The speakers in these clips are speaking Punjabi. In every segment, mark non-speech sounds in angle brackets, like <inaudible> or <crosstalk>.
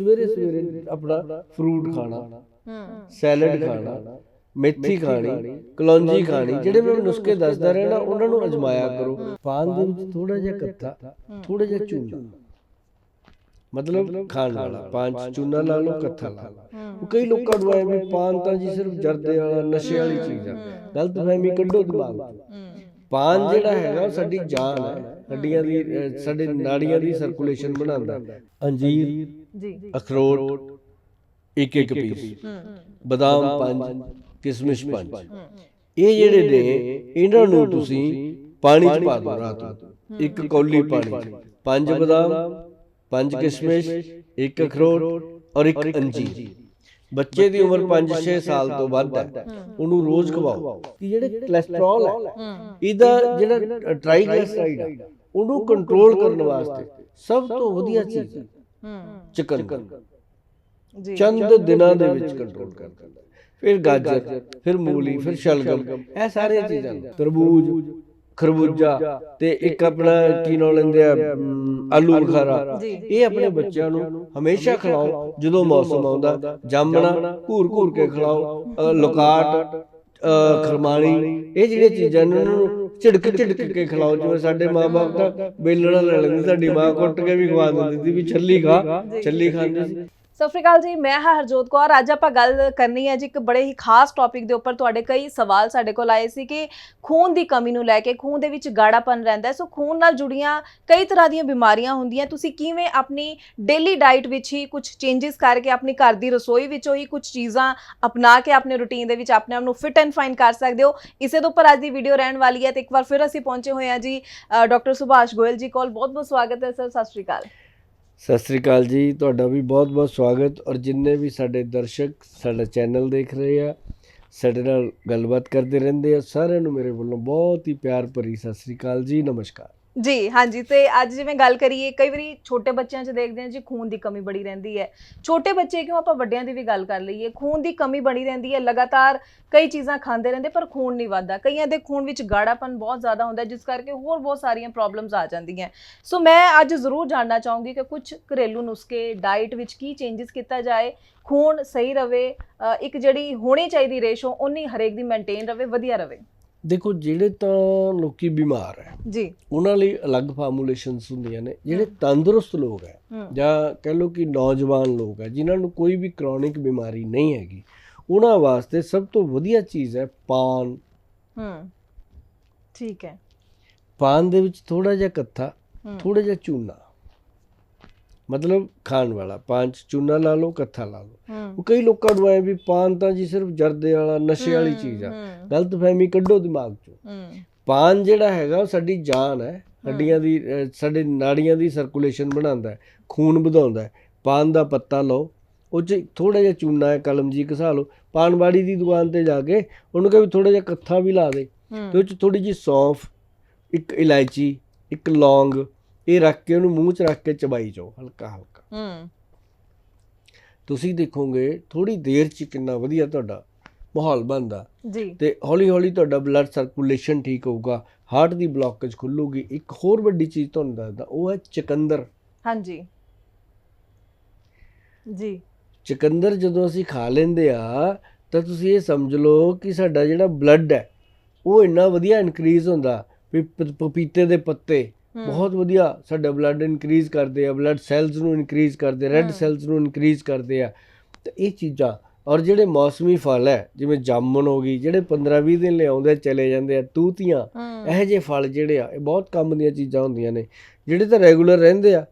ਸਵੇਰੇ ਸਵੇਰੇ ਆਪਣਾ ਫਰੂਟ ਖਾਣਾ ਹੂੰ ਸੈਲਡ ਖਾਣਾ, ਮੇਥੀ ਖਾਣੀ, ਕਲੌਂਜੀ ਖਾਣੀ, ਜਿਹੜੇ ਮੈਂ ਨੁਸਖੇ ਦੱਸਦਾ ਰਹਿਣਾ, ਉਹਨਾਂ ਨੂੰ ਅਜਮਾਇਆ ਕਰੋ। ਪਾਨ ਦੇ ਵਿੱਚ ਥੋੜਾ ਜਿਹਾ ਕੱਥਾ ਥੋੜਾ ਜਿਹਾ ਚੂਨਾ। ਮਤਲਬ ਖਾਣ ਵਾਲਾ, ਪਾਨ ਚੂਨਾ ਲਾ ਲਓ, ਕੱਥਾ ਲਾ ਲਓ। ਕਈ ਲੋਕਾਂ ਨੂੰ ਐ ਵੀ ਪਾਨ ਤਾਂ ਜੀ ਸਿਰਫ ਜਰਦੇ ਵਾਲਾ, ਨਸ਼ੇ ਵਾਲੀ ਚੀਜ਼ ਆ। ਗਲਤ ਫਹਿਮੀ ਕੱਢੋ ਦਿਮਾਗ ਤੋਂ। ਪਾਨ ਜਿਹੜਾ ਹੈਗਾ ਉਹ ਸਾਡੀ ਜਾਨ ਹੈ। ਹੱਡੀਆਂ ਦੀ ਸਾਡੇ ਨਾੜੀਆਂ ਦੀ ਸਰਕੂਲੇਸ਼ਨ ਬਣਾਉਂਦਾ। ਅੰਜੀਰ। ਜੀ। ਅਖਰੋਟ ਇੱਕ ਇੱਕ ਪੀਸ। ਬਦਾਮ ਪੰਜ ਕਿਸਮਿਸ ਪੰਜ। ਇਹ ਜਿਹੜੇ ਨੇ ਇਹਨਾਂ ਨੂੰ ਤੁਸੀਂ ਪਾਣੀ ਚ ਪਾ ਦਿਓ ਰਾਤ ਨੂੰ। ਇੱਕ ਕੌਲੀ ਪਾਣੀ ਚ। ਪੰਜ ਬਦਾਮ ਪੰਜ ਕਿਸਮਿਸ ਇੱਕ ਅਖਰੋਟ ਔਰ ਇੱਕ ਅੰਜੀਰ। ਬੱਚੇ ਦੀ ਉਮਰ 5-6 ਸਾਲ ਤੋਂ ਵੱਧ ਹੈ। ਉਹਨੂੰ ਰੋਜ਼ ਖਵਾਓ। ਕਿ ਜਿਹੜੇ ਕੋਲੇਸਟ੍ਰੋਲ ਹੈ। ਇਹਦਾ ਜਿਹੜਾ ਟ੍ਰਾਈਗਲਿਸਰਾਈਡ ਹੈ ਉਹਨੂੰ ਕੰਟਰੋਲ ਕਰਨ ਵਾਸਤੇ ਸਭ ਤੋਂ ਵਧੀਆ ਚੀਜ਼ ਹੈ। ਚਿਕਨ ਜੀ। ਚੰਦ ਦਿਨਾਂ ਦੇ ਵਿੱਚ ਕੰਟਰੋਲ ਕਰ ਦਿੰਦਾ ਫਿਰ ਗਾਜਰ ਫਿਰ ਮੂਲੀ ਫਿਰ ਸ਼ਲਗਮ ਇਹ ਸਾਰੇ ਚੀਜ਼ਾਂ। ਤਰਬੂਜ ਖਰਬੂਜਾ ਤੇ ਇੱਕ ਆਪਣਾ ਕੀ ਨਾਮ ਲੈਂਦੇ ਆ ਆਲੂ ਬੁਖਾਰਾ। ਜੀ। ਇਹ ਆਪਣੇ ਬੱਚਿਆਂ ਨੂੰ ਹਮੇਸ਼ਾ ਖਿਲਾਓ। ਜਦੋਂ ਮੌਸਮ ਆਉਂਦਾ ਜਾਮਣਾ ਘੂਰ ਘੂਰ ਕੇ ਖਿਲਾਓ ਲੋਕਾਟ ਖਰਮਾਣੀ ਇਹ ਜਿਹੜੀਆਂ ਚੀਜ਼ਾਂ ਨੇ ਉਹਨਾਂ ਨੂੰ ਝਿੜਕ ਝਿੜਕ ਕੇ ਖਿਲਾਓ ਜਿਵੇਂ ਸਾਡੇ ਮਾਪੇ ਤਾਂ ਬੇਲਣਾ ਲੈ ਲੈਂਦੇ ਸਾਡੀ ਮਾਂ ਕੁੱਟ ਕੇ ਵੀ ਖਵਾ ਦਿੰਦੀ ਸੀ ਵੀ ਛੱਲੀ ਖਾ। ਛੱਲੀ ਖਾਂਦੇ ਸੀ। ਸਤਿ ਸ਼੍ਰੀ ਅਕਾਲ ਜੀ, ਮੈਂ ਹਾਂ ਹਰਜੋਤ ਕੌਰ। ਅੱਜ ਆਪਾਂ ਗੱਲ ਕਰਨੀ ਹੈ ਜੀ ਇੱਕ ਬੜੇ ਹੀ ਖਾਸ ਟੌਪਿਕ ਦੇ ਉੱਪਰ। ਤੁਹਾਡੇ ਕਈ ਸਵਾਲ ਸਾਡੇ ਕੋਲ ਆਏ ਸੀ ਕਿ ਖੂਨ ਦੀ ਕਮੀ ਨੂੰ ਲੈ ਕੇ, ਖੂਨ ਦੇ ਵਿੱਚ ਗਾੜਾਪਨ ਰਹਿੰਦਾ ਸੋ ਖੂਨ ਨਾਲ ਜੁੜੀਆਂ ਕਈ ਤਰ੍ਹਾਂ ਦੀਆਂ ਬਿਮਾਰੀਆਂ ਹੁੰਦੀਆਂ। ਤੁਸੀਂ ਕਿਵੇਂ ਆਪਣੀ ਡੇਲੀ ਡਾਈਟ ਵਿੱਚ ਹੀ ਕੁਝ ਚੇਂਜਸ ਕਰਕੇ ਆਪਣੀ ਘਰ ਦੀ ਰਸੋਈ ਵਿੱਚੋਂ ਹੀ ਕੁਝ ਚੀਜ਼ਾਂ ਅਪਣਾ ਕੇ ਆਪਣੇ ਰੁਟੀਨ ਦੇ ਵਿੱਚ ਆਪਣੇ ਆਪ ਨੂੰ ਫਿਟ ਐਂਡ ਫਾਈਨ ਕਰ ਸਕਦੇ ਹੋ? ਇਸੇ ਦੇ ਉੱਪਰ ਅੱਜ ਦੀ ਵੀਡੀਓ ਰਹਿਣ ਵਾਲੀ ਹੈ ਤੇ ਇੱਕ ਵਾਰ ਫਿਰ ਅਸੀਂ ਪਹੁੰਚੇ ਹੋਏ ਹਾਂ ਜੀ ਡਾਕਟਰ ਸੁਭਾਸ਼ ਗੋਇਲ ਜੀ ਕੋਲ। ਬਹੁਤ ਬਹੁਤ ਸਵਾਗਤ ਹੈ ਸਰ। ਸਤਿ ਸ਼੍ਰੀ ਅਕਾਲ। ਸਤਿ ਸ੍ਰੀ ਅਕਾਲ ਜੀ, ਤੁਹਾਡਾ ਵੀ ਬਹੁਤ-ਬਹੁਤ ਸਵਾਗਤ ਔਰ ਜਿੰਨੇ ਵੀ ਸਾਡੇ ਦਰਸ਼ਕ ਸਾਡਾ ਚੈਨਲ ਦੇਖ ਰਹੇ ਆ, ਸਾਡੇ ਨਾਲ ਗੱਲਬਾਤ ਕਰਦੇ ਰਹਿੰਦੇ ਆ, ਸਾਰਿਆਂ ਨੂੰ ਮੇਰੇ ਵੱਲੋਂ ਬਹੁਤ ਹੀ ਪਿਆਰ ਭਰੀ ਸਤਿ ਸ੍ਰੀ ਅਕਾਲ ਜੀ, ਨਮਸਕਾਰ। ਜੀ, ਹਾਂਜੀ, ਤੇ ਅੱਜ ਜਿਵੇਂ ਗੱਲ ਕਰੀਏ, ਕਈ ਵਾਰੀ ਛੋਟੇ ਬੱਚਿਆਂ 'ਚ ਦੇਖਦੇ ਹਾਂ ਜੀ, ਖੂਨ ਦੀ ਕਮੀ ਬੜੀ ਰਹਿੰਦੀ ਹੈ। ਛੋਟੇ ਬੱਚੇ ਕਿਉਂ ਆਪਾਂ ਵੱਡਿਆਂ ਦੀ ਵੀ ਗੱਲ ਕਰ ਲਈਏ, ਖੂਨ ਦੀ ਕਮੀ ਬਣੀ ਰਹਿੰਦੀ ਹੈ, ਲਗਾਤਾਰ ਕਈ ਚੀਜ਼ਾਂ ਖਾਂਦੇ ਰਹਿੰਦੇ, ਪਰ ਖੂਨ ਨਹੀਂ ਵੱਧਦਾ। ਕਈਆਂ ਦੇ ਖੂਨ ਵਿੱਚ ਗਾੜਾਪਨ ਬਹੁਤ ਜ਼ਿਆਦਾ ਹੁੰਦਾ ਜਿਸ ਕਰਕੇ ਹੋਰ ਬਹੁਤ ਸਾਰੀਆਂ ਪ੍ਰੋਬਲਮਸ ਆ ਜਾਂਦੀਆਂ ਸੋ ਮੈਂ ਅੱਜ ਜ਼ਰੂਰ ਜਾਣਨਾ ਚਾਹੂੰਗੀ ਕਿ ਕੁਝ ਘਰੇਲੂ ਨੁਸਖੇ ਡਾਈਟ ਵਿੱਚ ਕੀ ਚੇਂਜਸ ਕੀਤਾ ਜਾਏ, ਖੂਨ ਸਹੀ ਰਵੇ ਇੱਕ ਜਿਹੜੀ ਹੋਣੀ ਚਾਹੀਦੀ ਰੇਸ਼ੋ ਉਨੀ ਹਰੇਕ ਦੀ ਮੇਨਟੇਨ ਰਵੇ, ਵਧੀਆ ਰਵੇ। ਦੇਖੋ ਜਿਹੜੇ ਤਾਂ ਲੋਕੀ ਬਿਮਾਰ ਹੈ ਜੀ। ਉਹਨਾਂ ਲਈ ਅਲੱਗ ਫਾਰਮੂਲੇਸ਼ਨਸ ਹੁੰਦੀਆਂ ਨੇ। ਜਿਹੜੇ ਤੰਦਰੁਸਤ ਲੋਕ ਹੈ ਜਾਂ ਕਹਿ ਲਓ ਕਿ ਨੌਜਵਾਨ ਲੋਕ ਹੈ ਜਿਨ੍ਹਾਂ ਨੂੰ ਕੋਈ ਵੀ ਕ੍ਰੋਨਿਕ ਬਿਮਾਰੀ ਨਹੀਂ ਹੈਗੀ ਉਹਨਾਂ ਵਾਸਤੇ ਸਭ ਤੋਂ ਵਧੀਆ ਚੀਜ਼ ਹੈ ਪਾਨ। ਹੂੰ। ਠੀਕ ਹੈ। ਪਾਨ ਦੇ ਵਿੱਚ ਥੋੜਾ ਜਿਹਾ ਕੱਥਾ ਥੋੜਾ ਜਿਹਾ ਚੂਨਾ। ਮਤਲਬ ਖਾਣ ਵਾਲਾ ਪਾਨ ਚ ਚੂਨਾ ਲਾ ਲਓ ਕੱਥਾ ਲਾ ਲਓ। ਉਹ ਕਈ ਲੋਕਾਂ ਨੂੰ ਐ ਵੀ ਪਾਨ ਤਾਂ ਜੀ ਸਿਰਫ ਜਰਦੇ ਵਾਲਾ ਨਸ਼ੇ ਵਾਲੀ ਚੀਜ਼ ਆ। ਗਲਤ ਫਹਿਮੀ ਕੱਢੋ ਦਿਮਾਗ ਚੋਂ। ਪਾਨ ਜਿਹੜਾ ਹੈਗਾ ਉਹ ਸਾਡੀ ਜਾਨ ਹੈ। ਹੱਡੀਆਂ ਦੀ ਸਾਡੇ ਨਾੜੀਆਂ ਦੀ ਸਰਕੂਲੇਸ਼ਨ ਬਣਾਉਂਦਾ ਹੈ ਖੂਨ ਵਧਾਉਂਦਾ ਹੈ। ਪਾਨ ਦਾ ਪੱਤਾ ਲਓ ਉਹ ਚ ਥੋੜਾ ਜਿਹਾ ਚੂਨਾ ਹੈ ਕਲਮ ਜੀ ਘਸਾ ਲਓ। ਪਾਨਵਾੜੀ ਦੀ ਦੁਕਾਨ ਤੇ ਜਾ ਕੇ ਉਹਨੂੰ ਕਹੇ ਵੀ ਥੋੜਾ ਜਿਹਾ ਕੱਥਾ ਵੀ ਲਾ ਦੇ। ਤੇ ਉਹ ਚ ਥੋੜੀ ਜਿਹੀ ਸੌਂਫ ਇੱਕ ਇਲਾਇਚੀ ਇੱਕ ਲੌਂਗ ਇਹ ਰੱਖ ਕੇ ਉਹਨੂੰ ਮੂੰਹ 'ਚ ਰੱਖ ਕੇ ਚਬਾਈ ਜਾਓ ਹਲਕਾ ਹਲਕਾ। ਹੂੰ। ਤੁਸੀਂ ਦੇਖੋਗੇ ਥੋੜੀ ਦੇਰ 'ਚ ਕਿੰਨਾ ਵਧੀਆ ਤੁਹਾਡਾ ਮਾਹੌਲ ਬਣਦਾ। ਜੀ। ਤੇ ਹੌਲੀ ਹੌਲੀ ਤੁਹਾਡਾ ਬਲੱਡ ਸਰਕੂਲੇਸ਼ਨ ਠੀਕ ਹੋਊਗਾ ਹਾਰਟ ਦੀ ਬਲੌਕੇਜ ਖੁੱਲੂਗੀ। ਇੱਕ ਹੋਰ ਵੱਡੀ ਚੀਜ਼ ਤੁਹਾਨੂੰ ਦੱਸਦਾ ਉਹ ਹੈ ਚਕੰਦਰ। ਹਾਂਜੀ। ਜੀ। ਚਕੰਦਰ ਜਦੋਂ ਅਸੀਂ ਖਾ ਲੈਂਦੇ ਆ ਤਾਂ ਤੁਸੀਂ ਇਹ ਸਮਝ ਲਓ ਕਿ ਸਾਡਾ ਜਿਹੜਾ ਬਲੱਡ ਹੈ ਉਹ ਇੰਨਾ ਵਧੀਆ ਇਨਕਰੀਜ਼ ਹੁੰਦਾ ਵੀ ਪਪੀਤੇ ਦੇ ਪੱਤੇ ਬਹੁਤ ਵਧੀਆ ਸਾਡਾ ਬਲੱਡ ਇਨਕਰੀਜ਼ ਕਰਦੇ ਆ ਬਲੱਡ ਸੈਲਸ ਨੂੰ ਇਨਕਰੀਜ਼ ਕਰਦੇ ਰੈੱਡ। ਸੈਲਸ ਨੂੰ ਇਨਕਰੀਜ਼ ਕਰਦੇ ਆ। ਤੇ ਇਹ ਚੀਜ਼ਾਂ ਔਰ ਜਿਹੜੇ ਮੌਸਮੀ ਫਲ ਹੈ ਜਿਵੇਂ ਜਾਮਣ ਹੋ ਗਈ ਜਿਹੜੇ 15-20 ਦਿਨ ਲਿਆਉਂਦੇ ਚਲੇ ਜਾਂਦੇ ਆ ਤੂਤੀਆਂ ਇਹੋ ਜਿਹੇ ਫਲ ਜਿਹੜੇ ਆ ਇਹ ਬਹੁਤ ਕੰਮ ਦੀਆਂ ਚੀਜ਼ਾਂ ਹੁੰਦੀਆਂ ਨੇ। ਜਿਹੜੇ ਤਾਂ ਰੈਗੂਲਰ ਰਹਿੰਦੇ ਆ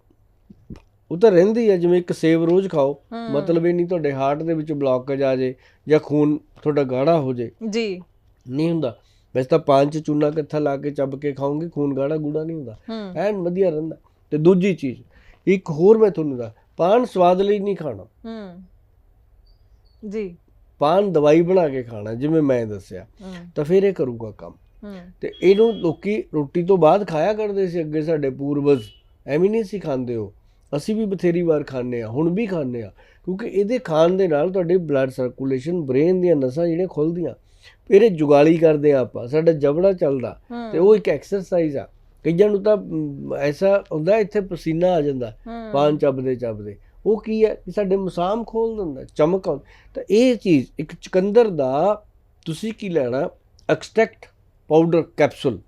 ਉਹ ਤਾਂ ਰਹਿੰਦੇ ਆ ਜਿਵੇਂ ਇੱਕ ਸੇਬ ਰੋਜ਼ ਖਾਓ ਮਤਲਬ ਇਹ ਨਹੀਂ ਤੁਹਾਡੇ ਹਾਰਟ ਦੇ ਵਿੱਚ ਬਲੌਕੇਜ ਆ ਜੇ ਜਾਂ ਖੂਨ ਤੁਹਾਡਾ ਗਾੜਾ ਹੋ ਜੇ। ਜੀ। ਨਹੀਂ ਹੁੰਦਾ। ਵੈਸੇ ਤਾਂ ਪੰਜ ਚੂਨਾ ਕੱਥਾ ਲਾ ਕੇ ਚੱਬ ਕੇ ਖਾਓਗੇ ਖੂਨ ਗਾੜਾ ਗੂੜਾ ਨਹੀਂ ਹੁੰਦਾ। ਐਨ ਵਧੀਆ ਰਹਿੰਦਾ। ਤੇ ਦੂਜੀ ਚੀਜ਼ ਇੱਕ ਹੋਰ ਮੈਂ ਤੁਹਾਨੂੰ ਦਾ ਪਾਨ ਸਵਾਦ ਲਈ ਨਹੀਂ ਖਾਣਾ। ਹੂੰ। ਜੀ। ਪਾਨ ਦਵਾਈ ਬਣਾ ਕੇ ਖਾਣਾ ਜਿਵੇਂ ਮੈਂ ਦੱਸਿਆ। ਤਾਂ ਫਿਰ ਇਹ ਕਰੂਗਾ ਕੰਮ। ਤੇ ਇਹਨੂੰ ਲੋਕੀ ਰੋਟੀ ਤੋਂ ਬਾਅਦ ਖਾਇਆ ਕਰਦੇ ਸੀ ਅੱਗੇ ਸਾਡੇ ਪੂਰਵਜ। ਐਵੇਂ ਨਹੀਂ ਸੀ ਖਾਂਦੇ ਹੋ ਅਸੀਂ ਵੀ ਬਥੇਰੀ ਵਾਰ ਖਾਂਦੇ ਆ ਹੁਣ ਵੀ ਖਾਂਦੇ ਆ ਕਿਉਂਕਿ ਇਹਦੇ ਖਾਣ ਦੇ ਨਾਲ ਤੁਹਾਡੇ ਬਲੱਡ ਸਰਕੂਲੇਸ਼ਨ ਬ੍ਰੇਨ ਦੀਆਂ ਨਸਾਂ ਜਿਹੜੀਆਂ ਖੁੱਲਦੀਆਂ। ਫਿਰ ਜੁਗਾਲੀ ਕਰਦੇ ਆਪਾਂ ਸਾਡਾ ਜਬੜਾ ਚੱਲਦਾ ਤੇ ਉਹ ਇੱਕ ਐਕਸਰਸਾਈਜ਼ ਆ। ਕਈਆਂ ਨੂੰ ਤਾਂ ਐਸਾ ਹੁੰਦਾ ਇੱਥੇ ਪਸੀਨਾ ਆ ਜਾਂਦਾ ਪਾਨ ਚੱਬਦੇ ਚੱਬਦੇ। ਉਹ ਕੀ ਹੈ ਕਿ ਸਾਡੇ ਮਸਾਮ ਖੋਲ ਦਿੰਦਾ ਚਮਕ ਤਾਂ ਇਹ ਚੀਜ਼ ਇੱਕ ਚਕੰਦਰ ਦਾ ਤੁਸੀਂ ਕੀ ਲੈਣਾ? ਐਕਸਟ੍ਰੈਕਟ ਪਾਊਡਰ ਕੈਪਸੂਲ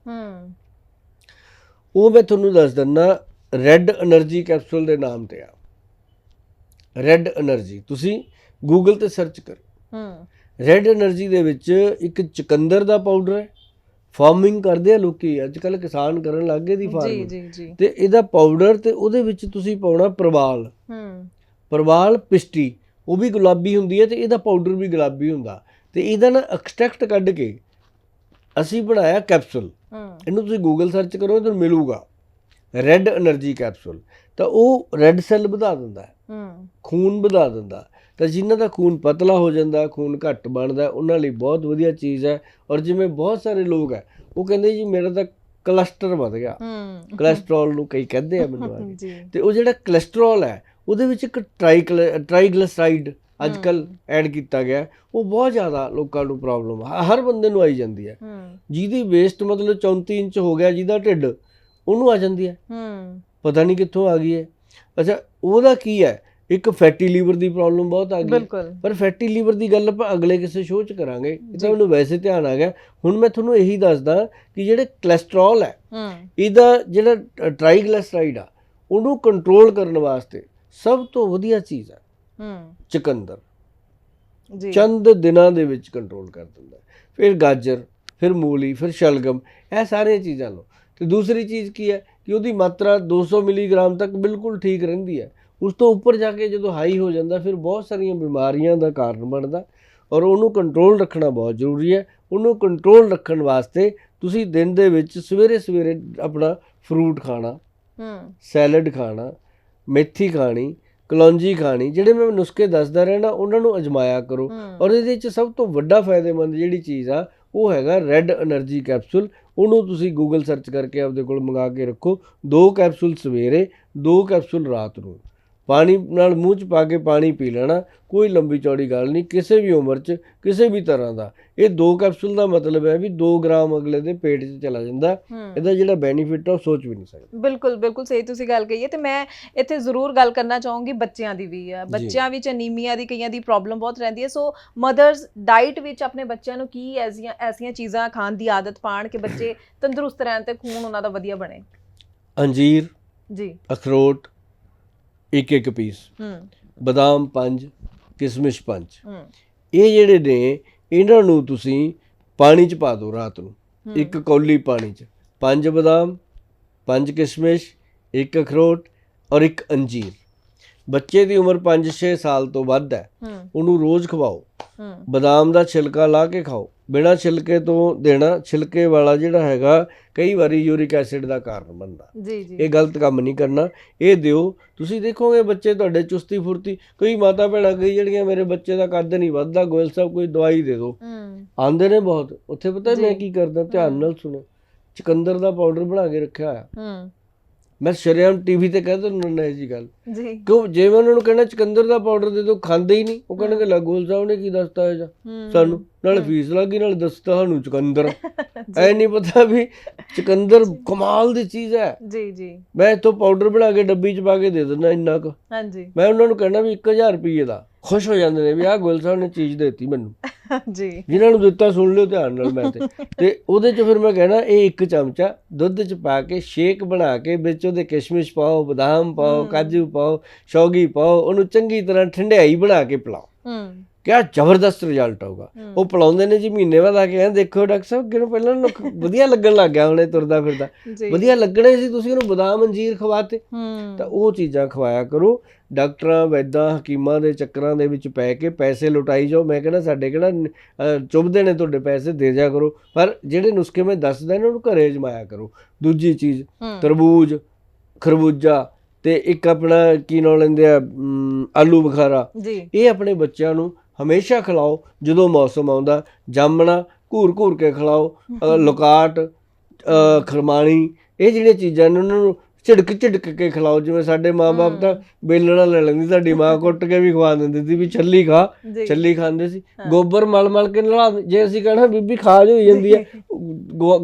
ਉਹ ਮੈਂ ਤੁਹਾਨੂੰ ਦੱਸ ਦਿੰਦਾ ਰੈੱਡ એનર્ਜੀ ਕੈਪਸੂਲ ਦੇ ਨਾਮ ਤੇ ਆ। ਰੈੱਡ એનર્ਜੀ ਤੁਸੀਂ ਗੂਗਲ ਤੇ ਸਰਚ ਕਰੋ। ਹੂੰ। ਰੈੱਡ એનર્ਜੀ ਦੇ ਵਿੱਚ ਇੱਕ ਚਕੰਦਰ ਦਾ ਪਾਊਡਰ ਹੈ। ਫਾਰਮਿੰਗ ਕਰਦੇ ਆ ਲੋਕੀ। ਅੱਜ ਕੱਲ ਕਿਸਾਨ ਕਰਨ ਲੱਗ ਗਏ ਦੀ ਫਾਰਮ ਜੀ ਤੇ ਇਹਦਾ ਪਾਊਡਰ ਤੇ ਉਹਦੇ ਵਿੱਚ ਤੁਸੀਂ ਪਾਉਣਾ ਪ੍ਰਵਾਲ। ਹੂੰ। ਪ੍ਰਵਾਲ ਪਿਸਟੀ। ਉਹ ਵੀ ਗੁਲਾਬੀ ਹੁੰਦੀ ਹੈ ਤੇ ਇਹਦਾ ਪਾਊਡਰ ਵੀ ਗੁਲਾਬੀ ਹੁੰਦਾ। ਤੇ ਇਹਦਾ ਨਾ ਐਕਸਟ੍ਰੈਕਟ ਕੱਢ ਕੇ ਅਸੀਂ ਬਣਾਇਆ ਕੈਪਸੂਲ ਇਹਨੂੰ ਤੁਸੀਂ ਗੂਗਲ ਸਰਚ ਕਰੋ ਤੁਹਾਨੂੰ ਮਿਲੂਗਾ। ਰੈੱਡ એનર્ਜੀ ਕੈਪਸੂਲ ਤਾਂ ਉਹ ਰੈੱਡ ਸੈੱਲ ਵਧਾ ਦਿੰਦਾ ਹੈ। ਖੂਨ ਵਧਾ ਦਿੰਦਾ ਤਾਂ ਜਿਨ੍ਹਾਂ ਦਾ ਖੂਨ ਪਤਲਾ ਹੋ ਜਾਂਦਾ ਖੂਨ ਘੱਟ ਬਣਦਾ ਉਹਨਾਂ ਲਈ ਬਹੁਤ ਵਧੀਆ ਚੀਜ਼ ਹੈ। ਔਰ ਜਿਵੇਂ ਬਹੁਤ ਸਾਰੇ ਲੋਕ ਹੈ ਉਹ ਕਹਿੰਦੇ ਜੀ ਮੇਰਾ ਤਾਂ ਕੋਲੇਸਟ੍ਰੋਲ ਵਧ ਗਿਆ। ਹੂੰ। ਕੋਲੇਸਟ੍ਰੋਲ ਨੂੰ ਕਈ ਕਹਿੰਦੇ ਆ ਮੈਨੂੰ ਆ <laughs> ਤੇ ਉਹ ਜਿਹੜਾ ਕੋਲੇਸਟ੍ਰੋਲ ਹੈ ਉਹਦੇ ਵਿੱਚ ਇੱਕ ਟ੍ਰਾਈਗਲਿਸਰਾਈਡ ਅੱਜ ਕੱਲ ਐਡ ਕੀਤਾ ਗਿਆ। ਉਹ ਬਹੁਤ ਜ਼ਿਆਦਾ ਲੋਕਾਂ ਨੂੰ ਪ੍ਰੋਬਲਮ ਹਰ ਬੰਦੇ ਨੂੰ ਆਈ ਜਾਂਦੀ ਹੈ। ਹੂੰ। ਜਿਹਦੀ ਵੇਸਟ ਮਤਲਬ 34 ਇੰਚ ਹੋ ਗਿਆ ਜਿਹਦਾ ਢਿੱਡ ਉਹਨੂੰ ਆ ਜਾਂਦੀ ਹੈ। ਹੂੰ। ਪਤਾ ਨਹੀਂ ਕਿੱਥੋਂ ਆ ਗਈ ਹੈ। ਅੱਛਾ ਉਹਦਾ ਕੀ ਹੈ? ਇੱਕ ਫੈਟੀ ਲੀਵਰ ਦੀ ਪ੍ਰੋਬਲਮ ਬਹੁਤ ਆ ਗਈ ਪਰ ਫੈਟੀ ਲੀਵਰ ਦੀ ਗੱਲ ਆਪਾਂ ਅਗਲੇ ਕਿਸੇ ਸ਼ੋਅ 'ਚ ਕਰਾਂਗੇ ਇਹ ਤਾਂ ਮੈਨੂੰ ਵੈਸੇ ਧਿਆਨ ਆ ਗਿਆ। ਹੁਣ ਮੈਂ ਤੁਹਾਨੂੰ ਇਹੀ ਦੱਸਦਾ ਕਿ ਜਿਹੜੇ ਕੋਲੇਸਟ੍ਰੋਲ ਹੈ ਇਹਦਾ ਜਿਹੜਾ ਟ੍ਰਾਈਗਲਿਸਰਾਈਡ ਆ ਉਹਨੂੰ ਕੰਟਰੋਲ ਕਰਨ ਵਾਸਤੇ ਸਭ ਤੋਂ ਵਧੀਆ ਚੀਜ਼ ਹੈ ਹੂੰ। ਚਕੰਦਰ। ਜੀ। ਚੰਦ ਦਿਨਾਂ ਦੇ ਵਿੱਚ ਕੰਟਰੋਲ ਕਰ ਦਿੰਦਾ। ਫਿਰ ਗਾਜਰ ਫਿਰ ਮੂਲੀ ਫਿਰ ਸ਼ਲਗਮ ਇਹ ਸਾਰੀਆਂ ਚੀਜ਼ਾਂ ਲਓ। ਤੇ ਦੂਸਰੀ ਚੀਜ਼ ਕੀ ਹੈ ਕਿ ਉਹਦੀ ਮਾਤਰਾ 200 ਮਿਲੀਗ੍ਰਾਮ ਤੱਕ ਬਿਲਕੁਲ ਠੀਕ ਰਹਿੰਦੀ ਹੈ। ਉਸ ਤੋਂ ਉੱਪਰ ਜਾ ਕੇ ਜਦੋਂ ਹਾਈ ਹੋ ਜਾਂਦਾ ਫਿਰ ਬਹੁਤ ਸਾਰੀਆਂ ਬਿਮਾਰੀਆਂ ਦਾ ਕਾਰਨ ਬਣਦਾ ਔਰ ਉਹਨੂੰ ਕੰਟਰੋਲ ਰੱਖਣਾ ਬਹੁਤ ਜ਼ਰੂਰੀ ਹੈ। ਉਹਨੂੰ ਕੰਟਰੋਲ ਰੱਖਣ ਵਾਸਤੇ ਤੁਸੀਂ ਦਿਨ ਦੇ ਵਿੱਚ ਸਵੇਰੇ ਸਵੇਰੇ ਆਪਣਾ ਫਰੂਟ ਖਾਣਾ ਹੂੰ। ਸੈਲਡ ਖਾਣਾ ਮੇਥੀ ਖਾਣੀ ਕਲੌਂਜੀ ਖਾਣੀ ਜਿਹੜੇ ਮੈਂ ਨੁਸਖੇ ਦੱਸਦਾ ਰਹਿਣਾ ਉਹਨਾਂ ਨੂੰ ਅਜਮਾਇਆ ਕਰੋ ਔਰ ਇਹਦੇ ਵਿੱਚ ਸਭ ਤੋਂ ਵੱਡਾ ਫਾਇਦੇਮੰਦ ਜਿਹੜੀ ਚੀਜ਼ ਆ ਉਹ ਹੈਗਾ ਰੈੱਡ એનર્ਜੀ ਕੈਪਸੂਲ ਉਹਨੂੰ ਤੁਸੀਂ ਗੂਗਲ ਸਰਚ ਕਰਕੇ ਆਪਦੇ ਕੋਲ ਮੰਗਾ ਕੇ ਰੱਖੋ। ਦੋ ਕੈਪਸੂਲ ਸਵੇਰੇ ਦੋ ਕੈਪਸੂਲ ਰਾਤ ਨੂੰ। ਪਾਣੀ ਨਾਲ ਮੂੰਹ 'ਚ ਪਾ ਕੇ ਪਾਣੀ ਪੀ ਲੈਣਾ ਕੋਈ ਲੰਬੀ ਚੌੜੀ ਗੱਲ ਨਹੀਂ ਕਿਸੇ ਵੀ ਉਮਰ 'ਚ ਕਿਸੇ ਵੀ ਤਰ੍ਹਾਂ ਦਾ। ਇਹ ਦੋ ਕੈਪਸੂਲ ਦਾ ਮਤਲਬ ਹੈ ਵੀ 2 ਗ੍ਰਾਮ ਅਗਲੇ ਦੇ ਪੇਟ 'ਚ ਚਲਾ ਜਾਂਦਾ ਇਹਦਾ ਜਿਹੜਾ ਬੈਨੀਫਿਟ ਆ ਉਹ ਸੋਚ ਵੀ ਨਹੀਂ ਸਕਦੇ। ਬਿਲਕੁਲ ਬਿਲਕੁਲ ਸਹੀ ਤੁਸੀਂ ਗੱਲ ਕਹੀ ਹੈ ਤੇ ਮੈਂ ਇੱਥੇ ਜ਼ਰੂਰ ਗੱਲ ਕਰਨਾ ਚਾਹੂੰਗੀ ਬੱਚਿਆਂ ਦੀ ਵੀ ਹੈ ਬੱਚਿਆਂ ਵਿੱਚ ਅਨੀਮੀਆ ਦੀ ਕਈਆਂ ਦੀ ਪ੍ਰੋਬਲਮ ਬਹੁਤ ਰਹਿੰਦੀ ਹੈ। ਸੋ ਮਦਰਸ ਡਾਈਟ ਵਿੱਚ ਆਪਣੇ ਬੱਚਿਆਂ ਨੂੰ ਕੀ ਐਸੀਆਂ ਐਸੀਆਂ ਚੀਜ਼ਾਂ ਖਾਣ ਦੀ ਆਦਤ ਪਾਣ ਕਿ ਬੱਚੇ ਤੰਦਰੁਸਤ ਰਹਿਣ ਤੇ ਖੂਨ ਉਹਨਾਂ ਦਾ ਵਧੀਆ ਬਣੇ? ਅੰਜੀਰ ਜੀ। ਅਖਰੋਟ ਇੱਕ ਇੱਕ ਪੀਸ ਹੂੰ। ਬਦਾਮ ਪੰਜ ਕਿਸ਼ਮਿਸ਼ ਪੰਜ। ਹੂੰ। ਇਹ ਜਿਹੜੇ ਨੇ ਇਹਨਾਂ ਨੂੰ ਤੁਸੀਂ ਪਾਣੀ 'ਚ ਪਾ ਦਿਓ ਰਾਤ ਨੂੰ। ਇੱਕ ਕੌਲੀ ਪਾਣੀ 'ਚ। ਪੰਜ ਬਦਾਮ ਪੰਜ ਕਿਸ਼ਮਿਸ਼ ਇੱਕ ਅਖਰੋਟ ਔਰ ਇੱਕ ਅੰਜੀਰ। ਬੱਚੇ ਦੀ ਉਮਰ 5-6 ਸਾਲ ਤੋਂ ਵੱਧ ਹੈ। ਉਹਨੂੰ ਰੋਜ਼ ਖਵਾਓ। ਬਦਾਮ ਦਾ ਛਿਲਕਾ ਲਾ ਕੇ ਖਾਓ। ਬਿਨਾਂ ਛਿਲਕੇ ਤੋਂ ਦੇਣਾ ਛਿਲਕੇ ਵਾਲਾ ਜਿਹੜਾ ਹੈਗਾ ਕਈ ਵਾਰੀ ਯੂਰਿਕ ਐਸਿਡ ਦਾ ਕਾਰਨ ਬਣਦਾ। ਜੀ ਜੀ। ਇਹ ਗਲਤ ਕੰਮ ਨਹੀਂ ਕਰਨਾ। ਇਹ ਦਿਓ। ਤੁਸੀਂ ਦੇਖੋਗੇ ਬੱਚੇ ਤੁਹਾਡੇ ਚੁਸਤੀ ਫੁਰਤੀ ਕਈ ਮਾਤਾ ਭੈਣਾਂ ਕਈ ਜਿਹੜੀਆਂ ਮੇਰੇ ਬੱਚੇ ਦਾ ਕੱਦ ਨਹੀਂ ਵੱਧਦਾ ਗੋਇਲ ਸਾਹਿਬ ਕੋਈ ਦਵਾਈ ਦੇ ਦਿਓ। ਆਂਦੇ ਨੇ ਬਹੁਤ। ਉੱਥੇ ਪਤਾ। ਮੈਂ ਕੀ ਕਰਦਾ? ਧਿਆਨ। ਨਾਲ ਸੁਣੋ। ਚਕੰਦਰ ਦਾ ਪਾਊਡਰ ਬਣਾ ਕੇ ਰੱਖਿਆ ਹੋਇਆ। ਹੂੰ। ਮੈਂ ਸ਼ਰਿਆਮ ਟੀਵੀ ਤੇ ਕਹਿ ਦਿੰਦਾ ਇਹ ਜੀ ਗੱਲ। ਜੀ। ਕਿਉਂ? ਜੇ ਮੈਂ ਉਹਨਾਂ ਨੂੰ ਕਹਿਣਾ ਚਕੰਦਰ ਦਾ ਪਾਊਡਰ ਦੇ ਦਿਓ ਖਾਂਦੇ ਹੀ ਨਹੀਂ। ਉਹ ਕਹਿਣਗੇ ਲੱਗੋਲ ਸਾਹਿਬ ਨੇ ਕੀ ਦੱਸਤਾ ਹੈ ਹੂੰ। ਸਾਨੂੰ। ਨਾਲੇ ਫੀਸ ਲੱਗੀ ਨਾਲੇ ਦੱਸਤਾ ਸਾਨੂੰ ਚਕੰਦਰ ਐ ਨਹੀਂ ਪਤਾ ਵੀ ਚਕੰਦਰ ਕਮਾਲ ਦੀ ਚੀਜ਼ ਹੈ। ਜੀ ਜੀ। ਮੈਂ ਇੱਥੋਂ ਪਾਊਡਰ ਬਣਾ ਕੇ ਡੱਬੀ 'ਚ ਪਾ ਕੇ ਦੇ ਦਿੰਦਾ ਇੰਨਾ ਕੁ। ਹਾਂਜੀ। ਮੈਂ ਉਹਨਾਂ ਨੂੰ ਕਹਿਣਾ ਵੀ 1000 ਰੁਪਏ ਦਾ। ਖੁਸ਼ ਹੋ ਜਾਂਦੇ ਨੇ ਵੀ ਆਹ ਗੋਇਲ ਸਾਹਿਬ ਨੇ ਚੀਜ਼ ਦਿੱਤੀ ਮੈਨੂੰ। ਜੀ ਜਿਨ੍ਹਾਂ ਨੂੰ ਦਿੱਤਾ ਸੁਣ ਲਿਓ ਧਿਆਨ ਨਾਲ ਮੈਂ ਤੇ। <laughs> ਤੇ ਉਹਦੇ 'ਚ ਫਿਰ ਮੈਂ ਕਹਿਣਾ ਇਹ ਇੱਕ ਚਮਚਾ ਦੁੱਧ 'ਚ ਪਾ ਕੇ ਸ਼ੇਕ ਬਣਾ ਕੇ ਵਿੱਚ ਉਹਦੇ ਕਿਸ਼ਮਿਸ਼ ਪਾਓ ਬਦਾਮ ਪਾਓ। ਕਾਜੂ ਪਾਓ ਸ਼ੌਗੀ ਪਾਓ ਉਹਨੂੰ ਚੰਗੀ ਤਰ੍ਹਾਂ ਠੰਡਿਆਈ ਬਣਾ ਕੇ ਪਿਲਾਓ। ਹੂੰ। ਕਿਆ ਜ਼ਬਰਦਸਤ ਰਿਜ਼ਲਟ ਆਊਗਾ। ਉਹ ਪਿਲਾਉਂਦੇ ਨੇ ਜੀ ਮਹੀਨੇ ਬਾਅਦ ਆ ਕੇ ਕਹਿੰਦੇ ਦੇਖੋ ਡਾਕਟਰ ਸਾਹਿਬ ਅੱਗੇ ਨੂੰ ਪਹਿਲਾਂ ਲੋਕ <laughs> ਵਧੀਆ ਲੱਗਣ ਲੱਗ ਗਿਆ ਹੁਣੇ ਤੁਰਦਾ ਫਿਰਦਾ। ਵਧੀਆ ਲੱਗਣੇ ਸੀ ਤੁਸੀਂ ਉਹਨੂੰ ਬਦਾਮ ਅੰਜੀਰ ਖਵਾਤੇ। ਤਾਂ ਉਹ ਚੀਜ਼ਾਂ ਖਵਾਇਆ ਕਰੋ। ਡਾਕਟਰਾਂ ਵੈਦਾਂ ਹਕੀਮਾਂ ਦੇ ਚੱਕਰਾਂ ਦੇ ਵਿੱਚ ਪੈ ਕੇ ਪੈਸੇ ਲੁਟਾਈ ਜਾਓ। ਮੈਂ ਕਹਿੰਦਾ ਸਾਡੇ ਕਿਹੜਾ ਚੁੱਭਦੇ ਨੇ ਤੁਹਾਡੇ ਪੈਸੇ ਦੇ ਜਾ ਕਰੋ। ਪਰ ਜਿਹੜੇ ਨੁਸਖੇ ਮੈਂ ਦੱਸਦਾ ਇਹਨਾਂ ਨੂੰ ਘਰੇ ਅਜਮਾਇਆ ਕਰੋ। ਦੂਜੀ ਚੀਜ਼ ਤਰਬੂਜ ਖਰਬੂਜਾ ਤੇ ਇੱਕ ਆਪਣਾ ਕੀ ਨਾਂ ਲੈਂਦੇ ਆ ਆਲੂ ਬੁਖਾਰਾ। ਇਹ ਆਪਣੇ ਬੱਚਿਆਂ ਨੂੰ ਹਮੇਸ਼ਾ ਖਿਲਾਓ ਜਦੋਂ ਮੌਸਮ ਆਉਂਦਾ। ਜਾਮਣਾ, ਘੂਰ ਘੂਰ ਕੇ ਖਿਲਾਓ। ਲੁਕਾਟ ਖਰਮਾਣੀ ਇਹ ਜਿਹੜੀਆਂ ਚੀਜ਼ਾਂ ਨੇ, ਉਹਨਾਂ ਨੂੰ ਝਿੜਕ ਝਿੜਕ ਕੇ ਖਿਲਾਓ ਜਿਵੇਂ ਸਾਡੇ ਮਾਪੇ ਤਾਂ ਬੇਲਣਾ ਲੈ ਲੈਂਦੀ ਸਾਡੀ ਮਾਂ ਕੁੱਟ ਕੇ ਵੀ ਖਵਾ ਦਿੰਦੀ ਸੀ ਵੀ ਛੱਲੀ ਖਾ ਜੀ। ਛੱਲੀ ਖਾਂਦੇ ਸੀ। ਗੋਬਰ ਮਲ ਮਲ ਕੇ ਨਲਾ ਜੇ ਅਸੀਂ ਕਹਿਣਾ ਬੀਬੀ ਖਾਜ ਹੋਈ ਜਾਂਦੀ ਹੈ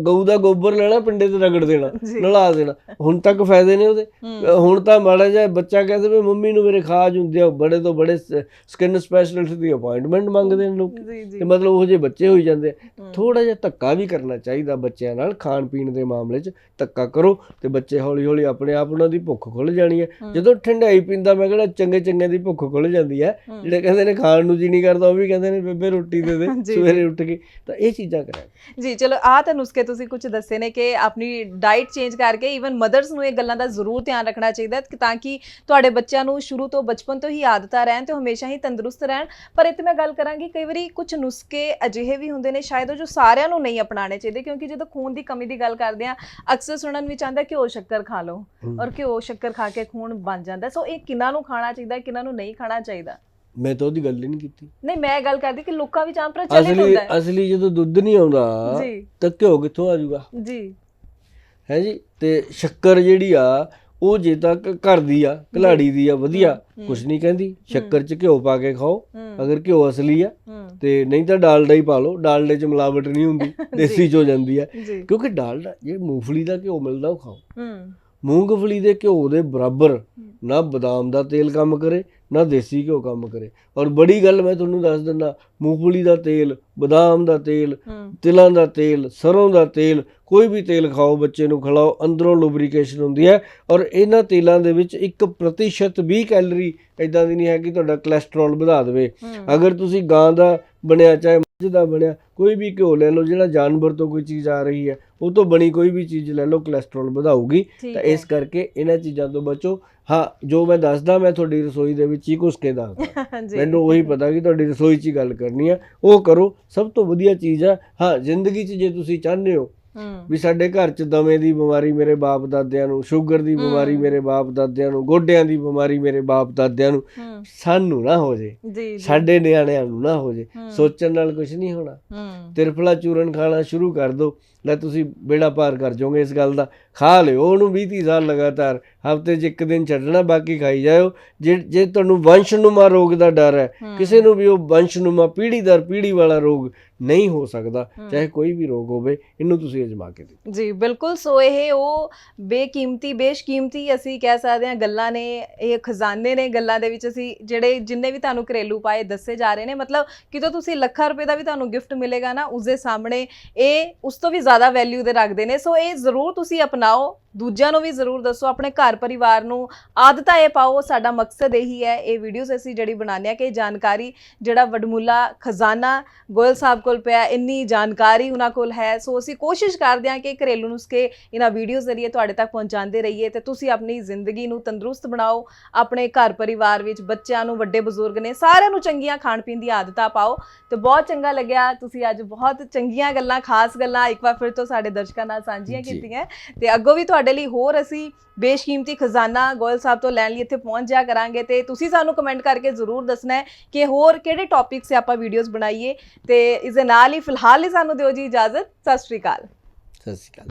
ਗਊ ਦਾ ਗੋਬਰ ਲੈਣਾ ਪਿੰਡੇ ਤੇ ਰਗੜ ਦੇਣਾ ਜੀ। ਨਲਾ ਦੇਣਾ। ਹੁਣ ਤੱਕ ਫਾਇਦੇ ਨੇ ਉਹਦੇ। ਹੁਣ ਤਾਂ ਮਾੜਾ ਜਿਹਾ ਬੱਚਾ ਕਹਿੰਦੇ ਵੀ ਮੰਮੀ ਨੂੰ ਮੇਰੇ ਖਾਜ ਹੁੰਦੇ ਆ ਬੜੇ ਤੋਂ ਬੜੇ ਸਕਿਨ ਸਪੈਸ਼ਲਿਸਟ ਦੀ ਅਪਾਇੰਟਮੈਂਟ ਮੰਗਦੇ ਨੇ ਲੋਕ। ਜੀ ਜੀ। ਤੇ ਮਤਲਬ ਉਹ ਜਿਹੇ ਬੱਚੇ ਹੋਈ ਜਾਂਦੇ। ਥੋੜਾ ਜਿਹਾ ਧੱਕਾ ਵੀ ਕਰਨਾ ਚਾਹੀਦਾ ਬੱਚਿਆਂ ਨਾਲ ਖਾਣ ਪੀਣ ਦੇ ਮਾਮਲੇ 'ਚ। ਧੱਕਾ ਕਰੋ ਤੇ ਬੱਚੇ ਹੌਲੀ ਹੌਲੀ ਆਪਣੇ ਆਪ ਉਹਨਾਂ ਦੀ ਭੁੱਖ ਖੁੱਲ ਜਾਣੀ ਹੈ। ਜਦੋਂ ਠੰਡਾਈ ਪੀਂਦਾ ਮੈਂ ਕਿਹੜਾ ਚੰਗੇ ਚੰਗੇ ਦੀ ਭੁੱਖ ਖੁੱਲ ਜਾਂਦੀ ਹੈ। ਜਿਹੜੇ ਕਹਿੰਦੇ ਨੇ ਖਾਣ ਨੂੰ ਜੀ ਨਹੀਂ ਕਰਦਾ ਉਹ ਵੀ ਕਹਿੰਦੇ ਨੇ ਬੇਬੇ ਰੋਟੀ ਦੇ ਦੇ <laughs> ਸਵੇਰੇ ਉੱਠ ਕੇ। ਤਾਂ ਇਹ ਚੀਜ਼ਾਂ ਕਰਾਂ। ਜੀ ਚਲੋ ਆਹ ਤਾਂ ਨੁਸਖੇ ਤੁਸੀਂ ਕੁਝ ਦੱਸੇ ਨੇ ਕਿ ਆਪਣੀ ਡਾਈਟ ਚੇਂਜ ਕਰਕੇ ਇਵਨ ਮਦਰਸ ਨੂੰ ਇਹ ਗੱਲਾਂ ਦਾ ਜ਼ਰੂਰ ਧਿਆਨ ਰੱਖਣਾ ਚਾਹੀਦਾ ਹੈ ਕਿ ਤਾਂ ਕਿ ਤੁਹਾਡੇ ਬੱਚਿਆਂ ਨੂੰ ਸ਼ੁਰੂ ਤੋਂ ਬਚਪਨ ਤੋਂ ਹੀ ਆਦਤਾਂ ਰਹਿਣ ਤੇ ਉਹ ਹਮੇਸ਼ਾ ਹੀ ਤੰਦਰੁਸਤ ਰਹਿਣ। ਪਰ ਇੱਥੇ ਮੈਂ ਗੱਲ ਕਰਾਂਗੀ ਕਈ ਵਾਰੀ ਕੁਝ ਨੁਸਖੇ ਅਜਿਹੇ ਵੀ ਹੁੰਦੇ ਨੇ ਸ਼ਾਇਦ ਉਹ ਜੋ ਸਾਰਿਆਂ ਨੂੰ ਨਹੀਂ ਅਪਣਾਉਣੇ ਚਾਹੀਦੇ ਕਿਉਂਕਿ ਜਦੋਂ ਖੂਨ ਦੀ ਕਮੀ ਦੀ ਗੱਲ ਕਰਦੇ ਆ ਅਕਸਰ ਸੁਣਨ ਵਿੱਚ ਆਉਂਦਾ ਘਿਓ ਸ਼ੱਕਰ ਖਾ ਲਓ। ਹੂੰ। ਔਰ ਘਿਓ ਸ਼ੱਕਰ ਖਾ ਕੇ ਖੂਨ ਬਣ ਜਾਂਦਾ। ਸੋ ਇਹ ਕਿਹਨਾਂ ਨੂੰ ਖਾਣਾ ਚਾਹੀਦਾ ਕਿਹਨਾਂ ਨੂੰ ਨਹੀਂ ਖਾਣਾ ਚਾਹੀਦਾ? ਮੈਂ ਤਾਂ ਉਹਦੀ ਗੱਲ ਹੀ ਨਹੀਂ ਕੀਤੀ। ਨਹੀਂ ਮੈਂ ਗੱਲ ਕਰਦੀ ਕਿ ਲੋਕਾਂ ਵਿੱਚ ਆਮ ਪ੍ਰਚਲਿਤ ਹੁੰਦਾ ਹੈ। ਅਸਲੀ ਜਦੋਂ ਦੁੱਧ ਨਹੀਂ ਆਉਂਦਾ ਜੀ। ਤਾਂ ਘਿਓ ਕਿੱਥੋਂ ਆ ਜਾਊਗਾ? ਜੀ। ਹੈ ਜੀ? ਤੇ ਸ਼ੱਕਰ ਜਿਹੜੀ ਆ ਉਹ ਜੇ ਤੱਕ ਘਰ ਦੀ ਆ ਘਲਾੜੀ ਦੀ ਆ ਵਧੀਆ। ਕੁਛ ਨਹੀਂ ਕਹਿੰਦੀ। ਸ਼ੱਕਰ 'ਚ ਘਿਓ ਪਾ ਕੇ ਖਾਓ। ਅਗਰ ਘਿਓ ਅਸਲੀ ਆ ਤੇ ਨਹੀਂ ਤਾਂ ਡਾਲਡਾ ਹੀ ਪਾ ਲਓ। ਡਾਲਡੇ 'ਚ ਮਿਲਾਵਟ ਨਹੀਂ ਹੁੰਦੀ। <laughs> ਦੇਸੀ 'ਚ ਹੋ ਜਾਂਦੀ ਜੀ। ਕਿਉਂਕਿ ਡਾਲਡਾ ਜੇ ਮੂੰਗਫਲੀ ਦਾ ਘਿਓ ਮਿਲਦਾ ਉਹ ਖਾਓ। ਮੂੰਗਫਲੀ ਦੇ ਘਿਓ ਦੇ ਬਰਾਬਰ ਨਾ ਬਦਾਮ ਦਾ ਤੇਲ ਕੰਮ ਕਰੇ ਨਾ ਦੇਸੀ ਘਿਓ ਕੰਮ ਕਰੇ। ਔਰ ਬੜੀ ਗੱਲ ਮੈਂ ਤੁਹਾਨੂੰ ਦੱਸ ਦਿੰਦਾ ਮੂੰਗਫਲੀ ਦਾ ਤੇਲ ਬਦਾਮ ਦਾ ਤੇਲ ਤਿਲਾਂ ਦਾ ਤੇਲ ਸਰੋਂ ਦਾ ਤੇਲ ਕੋਈ ਵੀ ਤੇਲ ਖਾਓ ਬੱਚੇ ਨੂੰ ਖਿਲਾਓ ਅੰਦਰੋਂ ਲੁਬਰੀਕੇਸ਼ਨ ਹੁੰਦੀ ਹੈ। ਔਰ ਇਹਨਾਂ ਤੇਲਾਂ ਦੇ ਵਿੱਚ 1% ਵੀ ਕੈਲਰੀ ਇਦਾਂ ਦੀ ਨਹੀਂ ਹੈ ਕਿ ਤੁਹਾਡਾ ਕੋਲੇਸਟ੍ਰੋਲ ਵਧਾ ਦੇਵੇ। ਅਗਰ ਤੁਸੀਂ ਗਾਂ ਦਾ ਬਣਿਆ ਚਾਹੇ ਮੱਝ ਦਾ ਬਣਿਆ ਕੋਈ ਵੀ ਘਿਓ ਲੈ ਲਓ ਜਿਹੜਾ ਜਾਨਵਰ ਤੋਂ ਕੋਈ ਚੀਜ਼ ਆ ਰਹੀ ਹੈ ਉਹ ਤੋਂ ਬਣੀ ਕੋਈ ਵੀ ਚੀਜ਼ ਲੈ ਲਓ ਕੋਲੇਸਟ੍ਰੋਲ ਵਧਾਊਗੀ। ਤਾਂ। ਇਸ ਕਰਕੇ ਇਹਨਾਂ ਚੀਜ਼ਾਂ ਤੋਂ ਬਚੋ। ਹਾਂ ਜੋ ਮੈਂ ਦੱਸਦਾ ਮੈਂ ਤੁਹਾਡੀ ਰਸੋਈ ਦੇ ਵਿੱਚ ਹੀ ਘੁਸ ਕੇ ਦੱਸਦਾ ਮੈਨੂੰ ਉਹੀ ਪਤਾ ਕਿ ਤੁਹਾਡੀ ਰਸੋਈ 'ਚ ਹੀ ਗੱਲ ਕਰਨੀ ਆ। ਉਹ ਕਰੋ ਸਭ ਤੋਂ ਵਧੀਆ ਚੀਜ਼ ਆ। ਹਾਂ ਜ਼ਿੰਦਗੀ 'ਚ ਜੇ ਤੁਸੀਂ ਚਾਹੁੰਦੇ ਹੂੰ ਵੀ ਸਾਡੇ ਘਰ 'ਚ ਦਮੇ ਦੀ ਬਿਮਾਰੀ ਮੇਰੇ ਬਾਪ ਦਾਦਿਆਂ ਨੂੰ ਸ਼ੂਗਰ ਦੀ ਬਿਮਾਰੀ। ਮੇਰੇ ਬਾਪ ਦਾਦਿਆਂ ਨੂੰ ਗੋਡਿਆਂ ਦੀ ਬਿਮਾਰੀ ਮੇਰੇ ਬਾਪ ਦਾਦਿਆਂ ਨੂੰ ਸਾਨੂੰ ਨਾ ਹੋ ਜੇ। ਸਾਡੇ ਨਿਆਣਿਆਂ ਨੂੰ ਨਾ ਹੋ ਜੇ। ਸੋਚਣ ਨਾਲ ਕੁਝ ਨਹੀਂ ਹੋਣਾ। ਤਿਰਫਲਾ ਚੂਰਨ ਖਾਣਾ ਸ਼ੁਰੂ ਕਰ ਦਿਓ ਲੈ ਤੁਸੀਂ ਬੇੜਾ ਪਾਰ ਕਰ ਜਾਓਗੇ ਇਸ ਗੱਲ ਦਾ ਖਾ ਲਿਓ ਉਹਨੂੰ 20 30 ਸਾਲ ਲਗਾਤਾਰ ਹਫ਼ਤੇ 'ਚ ਇੱਕ ਦਿਨ ਛੱਡਣਾ ਬਾਕੀ ਖਾਈ ਜਾਓ ਜੇ ਜੇ ਤੁਹਾਨੂੰ ਵੰਸ਼ਨੁਮਾ ਰੋਗ ਦਾ ਡਰ ਹੈ। ਕਿਸੇ ਨੂੰ ਵੀ ਉਹ ਵੰਸ਼ਨੁਮਾ ਪੀੜ੍ਹੀ ਦਰ ਪੀੜ੍ਹੀ ਵਾਲਾ ਰੋਗ ਨਹੀਂ ਹੋ ਸਕਦਾ। ਚਾਹੇ ਕੋਈ ਵੀ ਰੋਗ ਹੋਵੇ ਇਹਨੂੰ ਤੁਸੀਂ ਅਜਮਾ ਕੇ ਦੇਖੋ ਜੀ ਬਿਲਕੁਲ ਸੋ ਇਹ ਉਹ ਬੇਕੀਮਤੀ ਬੇਸ਼ਕੀਮਤੀ ਅਸੀਂ ਕਹਿ ਸਕਦੇ ਹਾਂ ਗੱਲਾਂ ਨੇ ਇਹ ਖਜ਼ਾਨੇ ਨੇ ਗੱਲਾਂ ਦੇ ਵਿੱਚ ਅਸੀਂ ਜਿਹੜੇ ਜਿੰਨੇ ਵੀ ਤੁਹਾਨੂੰ ਘਰੇਲੂ ਉਪਾਏ ਦੱਸੇ ਜਾ ਰਹੇ ਨੇ ਮਤਲਬ ਕਿਤੋਂ ਤੁਸੀਂ ਲੱਖਾਂ ਰੁਪਏ ਦਾ ਵੀ ਤੁਹਾਨੂੰ ਗਿਫਟ ਮਿਲੇਗਾ ਨਾ ਉਸ ਦੇ ਸਾਹਮਣੇ ਇਹ ਉਸ ਤੋਂ ਵੀ ਜ਼ਿਆਦਾ ਵੈਲਿਊ ਦੇ ਰੱਖਦੇ ਨੇ ਸੋ ਇਹ ਜ਼ਰੂਰ ਤੁਸੀਂ ਅਪਣਾਓ। ਦੂਜਿਆਂ ਨੂੰ ਵੀ ਜ਼ਰੂਰ ਦੱਸੋ ਆਪਣੇ ਘਰ ਪਰਿਵਾਰ ਨੂੰ ਆਦਤਾਂ ਇਹ ਪਾਓ ਸਾਡਾ ਮਕਸਦ ਇਹੀ ਹੈ ਇਹ ਵੀਡੀਓਜ਼ ਅਸੀਂ ਜਿਹੜੀ ਬਣਾਉਂਦੇ ਆ ਕਿ ਜਾਣਕਾਰੀ ਜਿਹੜਾ ਵਡਮੁੱਲਾ ਖਜ਼ਾਨਾ ਗੋਇਲ ਸਾਹਿਬ ਕੋਲ ਪਿਆ ਇੰਨੀ ਜਾਣਕਾਰੀ ਉਹਨਾਂ ਕੋਲ ਹੈ। ਸੋ ਅਸੀਂ ਕੋਸ਼ਿਸ਼ ਕਰਦੇ ਹਾਂ ਕਿ ਘਰੇਲੂ ਨੁਸਖੇ ਇਹਨਾਂ ਵੀਡੀਓਜ਼ ਜ਼ਰੀਏ ਤੁਹਾਡੇ ਤੱਕ ਪਹੁੰਚਾਉਂਦੇ ਰਹੀਏ ਤੇ ਤੁਸੀਂ ਆਪਣੀ ਜ਼ਿੰਦਗੀ ਨੂੰ ਤੰਦਰੁਸਤ ਬਣਾਓ ਆਪਣੇ ਘਰ ਪਰਿਵਾਰ ਵਿੱਚ ਬੱਚਿਆਂ ਨੂੰ ਵੱਡੇ ਬਜ਼ੁਰਗ ਨੇ ਸਾਰਿਆਂ ਨੂੰ ਚੰਗੀਆਂ ਖਾਣ ਪੀਣ ਦੀਆਂ ਆਦਤਾਂ ਪਾਓ। ਤੇ ਬਹੁਤ ਚੰਗਾ ਲੱਗਿਆ ਤੁਸੀਂ ਅੱਜ ਬਹੁਤ ਚੰਗੀਆਂ ਗੱਲਾਂ ਖਾਸ ਗੱਲਾਂ ਇੱਕ ਵਾਰ ਫਿਰ ਤੋਂ ਸਾਡੇ ਦਰਸ਼ਕਾਂ ਨਾਲ ਸਾਂਝੀਆਂ। ਕੀਤੀਆਂ। ਤੇ ਅੱਗੋਂ ਵੀ ਤੁਹਾਡੇ ਲਈ ਹੋਰ ਅਸੀਂ ਬੇਸ਼ਕੀਮਤੀ ਖਜ਼ਾਨਾ ਗੋਇਲ ਸਾਹਿਬ ਤੋਂ ਲੈਣ ਲਈ ਇੱਥੇ ਪਹੁੰਚ ਜਾ ਕਰਾਂਗੇ ਤੇ ਤੁਸੀਂ ਸਾਨੂੰ ਕਮੈਂਟ ਕਰਕੇ ਜ਼ਰੂਰ ਦੱਸਣਾ ਹੈ ਕਿ ਹੋਰ ਕਿਹੜੇ ਟੌਪਿਕ 'ਤੇ ਆਪਾਂ ਵੀਡੀਓਜ਼ ਬਣਾਈਏ ਤੇ ਇਸ ਦੇ ਨਾਲ ਹੀ ਫਿਲਹਾਲ ਹੀ ਸਾਨੂੰ ਦਿਓ ਜੀ ਇਜਾਜ਼ਤ। ਸਤਿ ਸ਼੍ਰੀ ਅਕਾਲ। ਸਤਿ ਸ਼੍ਰੀ ਅਕਾਲ।